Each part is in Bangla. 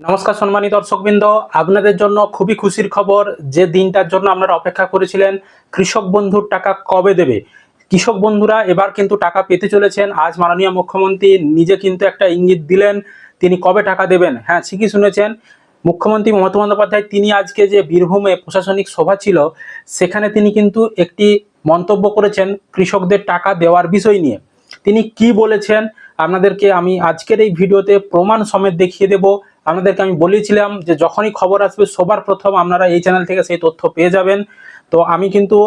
নমস্কার সম্মানিত দর্শকবৃন্দ, আপনাদের জন্য খুবই খুশির খবর যে দিনটার জন্য আপনারা অপেক্ষা করেছিলেন, কৃষক বন্ধুর টাকা কবে দেবে? কৃষক বন্ধুরা এবার কিন্তু টাকা পেতে চলেছেন। আজ মাননীয় মুখ্যমন্ত্রী নিজে কিন্তু একটা ইঙ্গিত দিলেন, তিনি কবে টাকা দেবেন? হ্যাঁ ঠিকই শুনেছেন। মুখ্যমন্ত্রী মমতা বন্দ্যোপাধ্যায়, তিনি আজকে যে বীরভূমে প্রশাসনিক সভা ছিল, সেখানে তিনি কিন্তু একটি মন্তব্য করেছেন কৃষকদের টাকা দেওয়ার বিষয় নিয়ে। তিনি কি বলেছেন, আপনাদেরকে আমি আজকের এই ভিডিওতে প্রমাণ সমেত দেখিয়ে দেব। আপনাদেরকে আমি বলেছিলাম যে যখনই খবর আসবে, সবার প্রথম আপনারা এই চ্যানেল থেকে সেই তথ্য পেয়ে যাবেন। তো আমি কিন্তু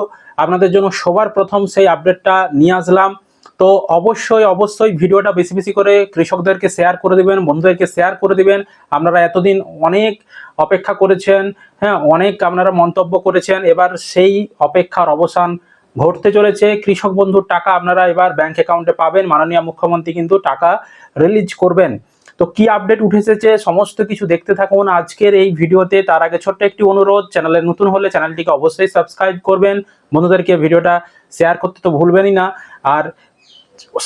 আপনাদের জন্য সবার প্রথম সেই আপডেটটা নিয়ে আসলাম। তো অবশ্যই অবশ্যই ভিডিওটা বেশি বেশি করে কৃষকদেরকে শেয়ার করে দেবেন, বন্ধুদেরকে শেয়ার করে দিবেন। আপনারা এতদিন অনেক অপেক্ষা করেছেন হ্যাঁ অনেক আপনারা মন্তব্য করেছেন। এবার সেই অপেক্ষার অবসান ঘটতে চলেছে। কৃষক বন্ধুর টাকা আপনারা এবার ব্যাংক অ্যাকাউন্টে পাবেন। মাননীয় মুখ্যমন্ত্রী কিন্তু টাকা রিলিজ করবেন। তো কি আপডেট উঠে এসেছে সমস্ত কিছু দেখতে থাকুন আজকের এই ভিডিওতে, তার আগে ছোট্ট একটি অনুরোধ, চ্যানেলে নতুন হলে চ্যানেলটিকে অবশ্যই সাবস্ক্রাইব করবেন। বন্ধুদেরকে ভিডিওটা শেয়ার করতে তো ভুলবেনই না। আর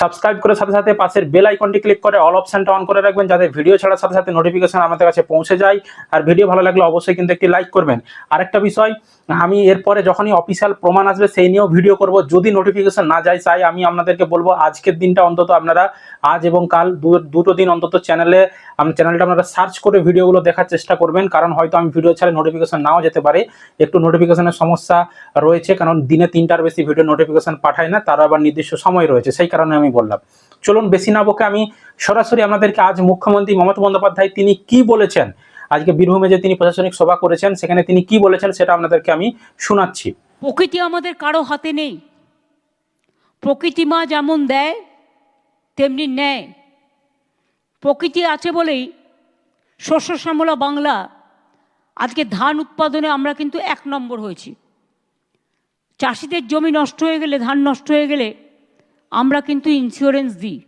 সাবস্ক্রাইব করার সাথে সাথে পাশের বেল আইকনটি ক্লিক করে অল অপশনটা অন করে রাখবেন, যাতে ভিডিও ছাড়ার সাথে সাথে নোটিফিকেশন আমাদের কাছে পৌঁছে যায়। আর ভিডিও ভালো লাগলে অবশ্যই কিন্তু একটি লাইক করবেন। আরেকটা বিষয় আমি এরপরে যখনই অফিসিয়াল প্রমাণ আসবে সেই নিয়েও ভিডিও করব। যদি নোটিফিকেশন না যায়, তাই আমি আপনাদেরকে বলব, আজকের দিনটা অন্তত আপনারা আজ এবং কাল দুটো দিন অন্তত চ্যানেলে চ্যানেলটা আপনারা সার্চ করে ভিডিওগুলো দেখার চেষ্টা করবেন, কারণ হয়তো আমি ভিডিও ছাড়া নোটিফিকেশন নাও যেতে পারে। একটু নোটিফিকেশনের সমস্যা রয়েছে, কারণ দিনে তিনটার বেশি ভিডিও নোটিফিকেশন পাঠায় না, তার আবার নির্দিষ্ট সময় রয়েছে, সেই কারণে আমি বললাম। চলুন, বেশি না বকে আমি সরাসরি আপনাদেরকে আজ মুখ্যমন্ত্রী মমতা বন্দ্যোপাধ্যায় তিনি কি বলেছেন আজকে বীরভূমে যে তিনি প্রশাসনিক সভা করেছেন, সেখানে তিনি কি বলেছেন সেটা আপনাদেরকে আমি শোনাচ্ছি। প্রকৃতি আমাদের কারও হাতে নেই। প্রকৃতি মা যেমন দেয়, তেমনি নেয়। প্রকৃতি আছে বলেই শস্য শ্যামলা বাংলা, আজকে ধান উৎপাদনে আমরা কিন্তু এক নম্বর হয়েছি। চাষিদের জমি নষ্ট হয়ে গেলে, ধান নষ্ট হয়ে গেলে আমরা কিন্তু ইন্স্যুরেন্স দিই।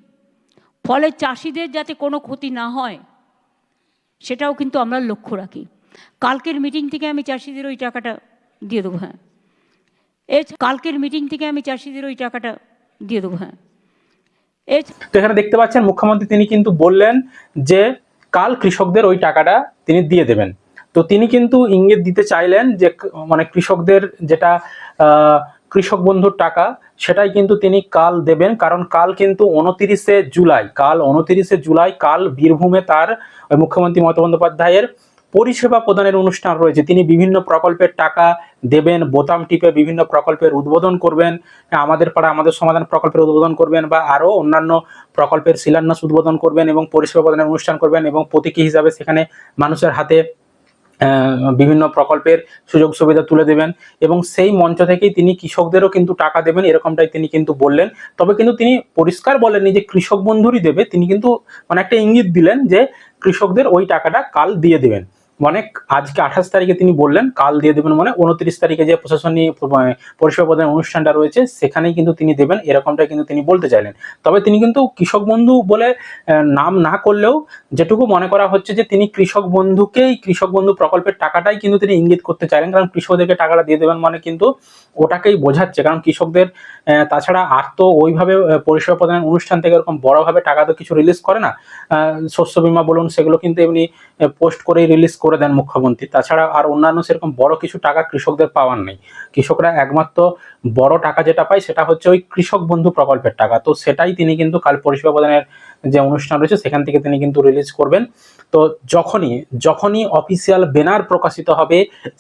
ফলে চাষিদের যাতে কোনো ক্ষতি না হয় সেটাও কিন্তু আমরা লক্ষ্য রাখি। কালকের মিটিং থেকে আমি চাষিদের ওই টাকাটা দিয়ে দেবো হ্যাঁ। কালকের মিটিং থেকে আমি চাষিদের ওই টাকাটা দিয়ে দেবো হ্যাঁ। তো এখানে দেখতে পাচ্ছেন মুখ্যমন্ত্রী তিনি কিন্তু বললেন যে, কাল কৃষকদের ওই টাকাটা তিনি দিয়ে দেবেন। তো তিনি কিন্তু ইঙ্গিত দিতে চাইলেন যে মানে কৃষকদের যেটা কৃষক বন্ধুর টাকা, সেটাই কিন্তু তিনি কাল দেবেন। কারণ কাল কিন্তু উনতিরিশে জুলাই, কাল উনতিরিশে জুলাই, কাল বীরভূমে তার ওই মুখ্যমন্ত্রী মমতা বন্দ্যোপাধ্যায়ের পরিষেবা প্রদানের অনুষ্ঠান রয়েছে। তিনি বিভিন্ন প্রকল্পের টাকা দেবেন, বোতাম টিপে বিভিন্ন প্রকল্পের উদ্বোধন করবেন, আমাদের পাড়া আমাদের সমাধান প্রকল্পের উদ্বোধন করবেন বা আরও অন্যান্য প্রকল্পের শিলান্যাস উদ্বোধন করবেন এবং পরিষেবা প্রদানের অনুষ্ঠান করবেন এবং প্রতীকী হিসাবে সেখানে মানুষের হাতে বিভিন্ন প্রকল্পের সুযোগ সুবিধা তুলে দেবেন এবং সেই মঞ্চ থেকেই তিনি কৃষকদেরও কিন্তু টাকা দেবেন, এরকমটাই তিনি কিন্তু বললেন। তবে কিন্তু তিনি পরিষ্কার বলেননি যে কৃষক বন্ধুরই দেবে, তিনি কিন্তু মানে একটা ইঙ্গিত দিলেন যে কৃষকদের ওই টাকাটা কাল দিয়ে দেবেন। মানে আজকে আঠাশ তারিখে তিনি বললেন, কাল দিয়ে দেবেন মানে উনত্রিশ তারিখে যে প্রশাসনিক পরিষেবা প্রদানের অনুষ্ঠানটা রয়েছে, সেখানেই কিন্তু তিনি দেবেন, এরকমটা কিন্তু তিনি বলতে চাইলেন। তবে তিনি কিন্তু কৃষক বন্ধু বলে নাম না করলেও যেটুকু মনে করা হচ্ছে যে তিনি কৃষক বন্ধুকেই, কৃষক বন্ধু প্রকল্পের টাকাটাই কিন্তু তিনি ইঙ্গিত করতে চাইলেন, কারণ কৃষকদেরকে টাকাটা দিয়ে দেবেন মানে কিন্তু ওটাকেই বোঝাচ্ছে। কারণ কৃষকদের তাছাড়া আর তো ওইভাবে পরিষেবা প্রদানের অনুষ্ঠান থেকে এরকম বড়ভাবে টাকা তো কিছু রিলিজ করে না। শস্য বীমা বলুন, সেগুলো কিন্তু এমনি পোস্ট করেই রিলিজ করে দেন মুখ্যমন্ত্রী। তাছাড়া আর অন্যান্য সেরকম বড় কিছু টাকা কৃষকদের পাওয়ার নেই। কৃষকরা একমাত্র বড় টাকা যেটা পায় সেটা হচ্ছে ওই কৃষক বন্ধু প্রকল্পের টাকা। তো সেটাই তিনি কিন্তু কাল পরিষেবা প্রদানের যে অনুষ্ঠান রয়েছে, সেখান থেকে তিনি কিন্তু রিলিজ করবেন। তো যখনই যখনই অফিসিয়াল ব্যানার প্রকাশিত হবে,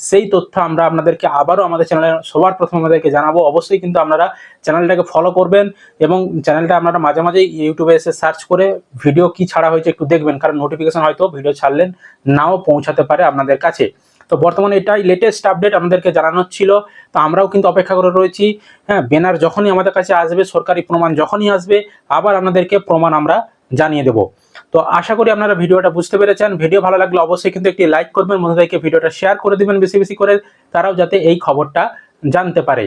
সেই তথ্য আমরা আপনাদেরকে আবারও আমাদের চ্যানেলে সবার প্রথমে আমাদেরকে জানাব। অবশ্যই কিন্তু আপনারা চ্যানেলটাকে ফলো করবেন এবং চ্যানেলটা আপনারা মাঝে মাঝে ইউটিউবে এসে সার্চ করে ভিডিও কি ছাড়া হয়েছে একটু দেখবেন, কারণ নোটিফিকেশন হয়তো ভিডিও ছাড়লেন, নাও পৌঁছাতে পারে আপনাদের কাছে। তো বর্তমানে এটাই লেটেস্ট আপডেট আমাদেরকে জানানোর ছিল। তো আমরাও কিন্তু অপেক্ষা করে রয়েছি। হ্যাঁ ব্যানার যখনই আমাদের কাছে আসবে, সরকারি প্রমাণ যখনই আসবে, আবার আপনাদেরকে প্রমাণ আমরা জানিয়ে দেব। তো আশা করি আপনারা ভিডিওটা বুঝতে পেরেছেন। ভিডিও ভালো লাগলে অবশ্যই কিন্তু একটি লাইক করবেন, বন্ধুদেরকে ভিডিওটা শেয়ার করে দিবেন বেশি বেশি করে, তারাও যাতে এই খবরটা জানতে পারে।